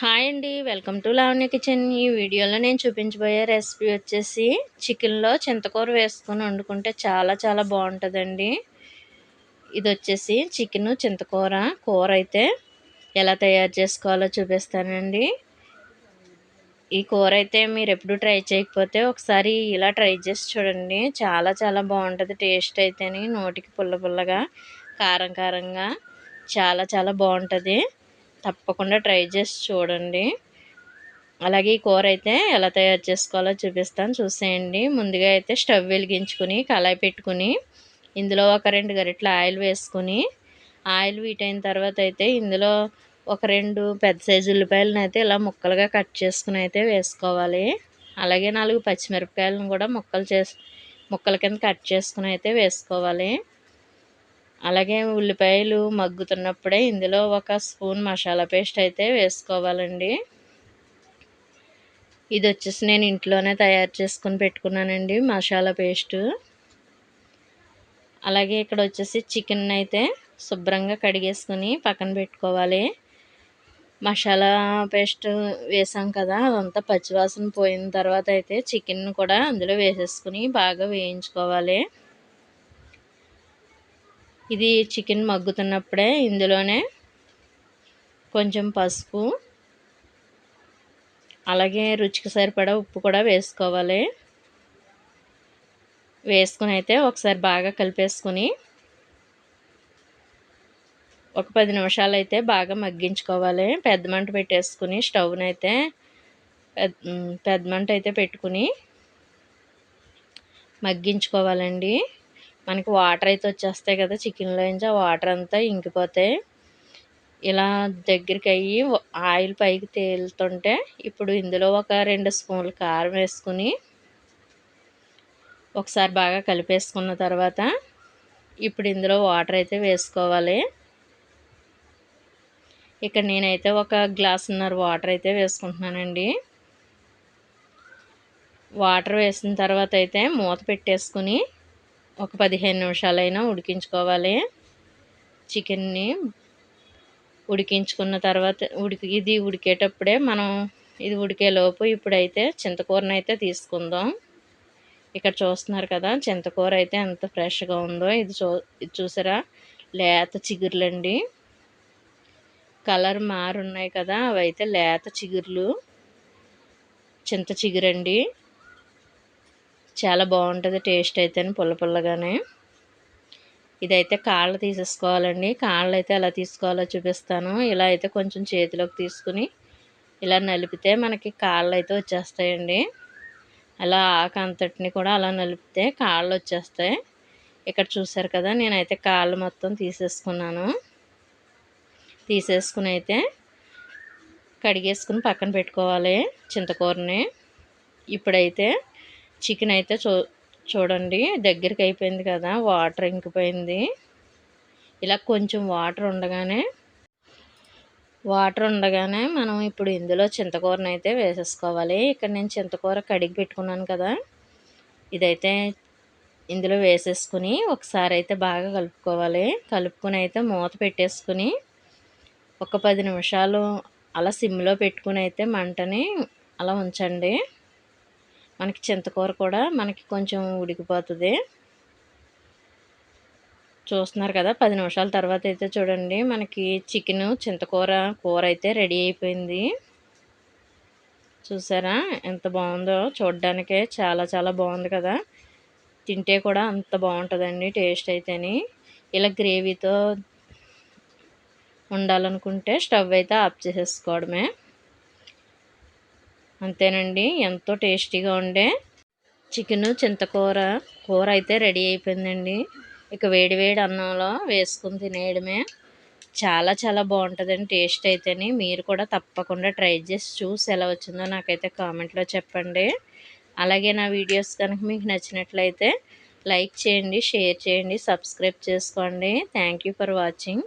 Hi అండి welcome to Lavanya kitchen. ఈ వీడియోలో నేను చూపించబోయే రెసిపీ వచ్చేసి చికెన్లో చింతకూర వేసుకొని వండుకుంటే చాలా చాలా బాగుంటుందండి. ఇది వచ్చేసి చికెన్ చింతకూర కూర అయితే ఎలా తయారు చేసుకోవాలో చూపిస్తానండి. ఈ కూర అయితే మీరు ఎప్పుడు ట్రై చేయకపోతే ఒకసారి ఇలా ట్రై చేసి చూడండి. చాలా చాలా బాగుంటుంది టేస్ట్ అయితేని నోటికి పుల్ల పుల్లగా కారం కారంగా చాలా చాలా బాగుంటుంది. తప్పకుండా ట్రై చేసి చూడండి. అలాగే ఈ కూర అయితే ఎలా తయారు చేసుకోవాలో చూపిస్తాను. చూసేయండి. ముందుగా అయితే స్టవ్ వెలిగించుకుని కళాయి పెట్టుకుని ఇందులో ఒక రెండు గరిటెల ఆయిల్ వేసుకుని ఆయిల్ వీటైన తర్వాత అయితే ఇందులో ఒక రెండు పెద్ద సైజు ఉల్లిపాయలను అయితే ఇలా ముక్కలుగా కట్ చేసుకుని అయితే వేసుకోవాలి. అలాగే నాలుగు పచ్చిమిరపకాయలను కూడా ముక్కలు చేసి ముక్కల కింద కట్ చేసుకుని అయితే వేసుకోవాలి. అలాగే ఉల్లిపాయలు మగ్గుతున్నప్పుడే ఇందులో ఒక స్పూన్ మసాలా పేస్ట్ అయితే వేసుకోవాలండి. ఇది వచ్చేసి నేను ఇంట్లోనే తయారు చేసుకుని పెట్టుకున్నానండి మసాలా పేస్టు. అలాగే ఇక్కడ వచ్చేసి చికెన్ అయితే శుభ్రంగా కడిగేసుకుని పక్కన పెట్టుకోవాలి. మసాలా పేస్ట్ వేసాం కదా అదంతా పచ్చివాసన పోయిన తర్వాత అయితే చికెన్ కూడా అందులో వేసేసుకుని బాగా వేయించుకోవాలి. ఇది చికెన్ మగ్గుతున్నప్పుడే ఇందులోనే కొంచెం పసుపు అలాగే రుచికి సరిపడా ఉప్పు కూడా వేసుకోవాలి. వేసుకుని అయితే ఒకసారి బాగా కలిపేసుకుని ఒక పది నిమిషాలు అయితే బాగా మగ్గించుకోవాలి. పెద్ద మంట పెట్టేసుకుని స్టవ్ని అయితే పెద్ద మంట అయితే పెట్టుకుని మగ్గించుకోవాలండి. మనకి వాటర్ అయితే వచ్చేస్తాయి కదా చికెన్లో నుంచి ఆ వాటర్ అంతా ఇంకిపోతాయి ఇలా దగ్గరికి అయ్యి ఆయిల్ పైకి తేలుతుంటే ఇప్పుడు ఇందులో ఒక రెండు స్పూన్లు కారం వేసుకుని ఒకసారి బాగా కలిపేసుకున్న తర్వాత ఇప్పుడు ఇందులో వాటర్ అయితే వేసుకోవాలి. ఇక్కడ నేనైతే ఒక గ్లాసున్నర వాటర్ అయితే వేసుకుంటున్నానండి. వాటర్ వేసిన తర్వాత అయితే మూత పెట్టేసుకుని ఒక పదిహేను నిమిషాలైనా ఉడికించుకోవాలి. చికెన్ని ఉడికించుకున్న తర్వాత ఉడికి ఇది ఉడికేటప్పుడే మనం ఇది ఉడికేలోపు ఇప్పుడైతే చింతకూరను అయితే తీసుకుందాం. ఇక్కడ చూస్తున్నారు కదా చింతకూర అయితే ఎంత ఫ్రెష్గా ఉందో. ఇది చూ ఇది చూసారా? లేత చిగుర్లండి. కలర్ మారున్నాయి కదా అవైతే లేత చిగుర్లు. చింత చిగురండి. చాలా బాగుంటుంది టేస్ట్ అయితే పుల్ల పుల్లగానే. ఇదైతే కాళ్ళు తీసేసుకోవాలండి. కాళ్ళు అయితే ఎలా తీసుకోవాలో చూపిస్తాను. ఇలా అయితే కొంచెం చేతిలోకి తీసుకుని ఇలా నలిపితే మనకి కాళ్ళు అయితే వచ్చేస్తాయండి. అలా ఆకు అంతటిని కూడా అలా నలిపితే కాళ్ళు వచ్చేస్తాయి. ఇక్కడ చూసారు కదా నేనైతే కాళ్ళు మొత్తం తీసేసుకున్నాను. తీసేసుకుని అయితే కడిగేసుకుని పక్కన పెట్టుకోవాలి చింతకూరని. ఇప్పుడైతే చికెన్ అయితే చూ చూడండి దగ్గరికి అయిపోయింది కదా వాటర్ ఇంకిపోయింది. ఇలా కొంచెం వాటర్ ఉండగానే వాటర్ ఉండగానే మనం ఇప్పుడు ఇందులో చింతకూరను అయితే వేసేసుకోవాలి. ఇక్కడ నేను చింతకూర కడిగి పెట్టుకున్నాను కదా ఇదైతే ఇందులో వేసేసుకుని ఒకసారి అయితే బాగా కలుపుకోవాలి. కలుపుకొని అయితే మూత పెట్టేసుకుని ఒక పది నిమిషాలు అలా సిమ్లో పెట్టుకుని అయితే మంటని అలా ఉంచండి. మనకి చింతకూర కూడా మనకి కొంచెం ఉడికిపోతుంది. చూస్తున్నారు కదా పది నిమిషాల తర్వాత అయితే చూడండి మనకి చికెన్ చింతకూర కూర అయితే రెడీ అయిపోయింది. చూసారా ఎంత బాగుందో చూడడానికే చాలా చాలా బాగుంది కదా. తింటే కూడా అంత బాగుంటుందండి టేస్ట్ అయితేని. ఇలా గ్రేవీతో ఉండాలనుకుంటే స్టవ్ అయితే ఆఫ్ చేసేసుకోవడమే. అంతేనండి. ఎంతో టేస్టీగా ఉండే చికెన్ చింతకూర. కూర అయితే రెడీ అయిపోయిందండి. ఇక వేడి వేడి అన్నంలో వేసుకుని తినేయడమే. చాలా చాలా బాగుంటుందండి టేస్ట్ అయితేని. మీరు కూడా తప్పకుండా ట్రై చేసి చూసి ఎలా వచ్చిందో నాకైతే కామెంట్లో చెప్పండి. అలాగే నా వీడియోస్ కనుక మీకు నచ్చినట్లయితే లైక్ చేయండి షేర్ చేయండి సబ్స్క్రైబ్ చేసుకోండి. Thank for watching.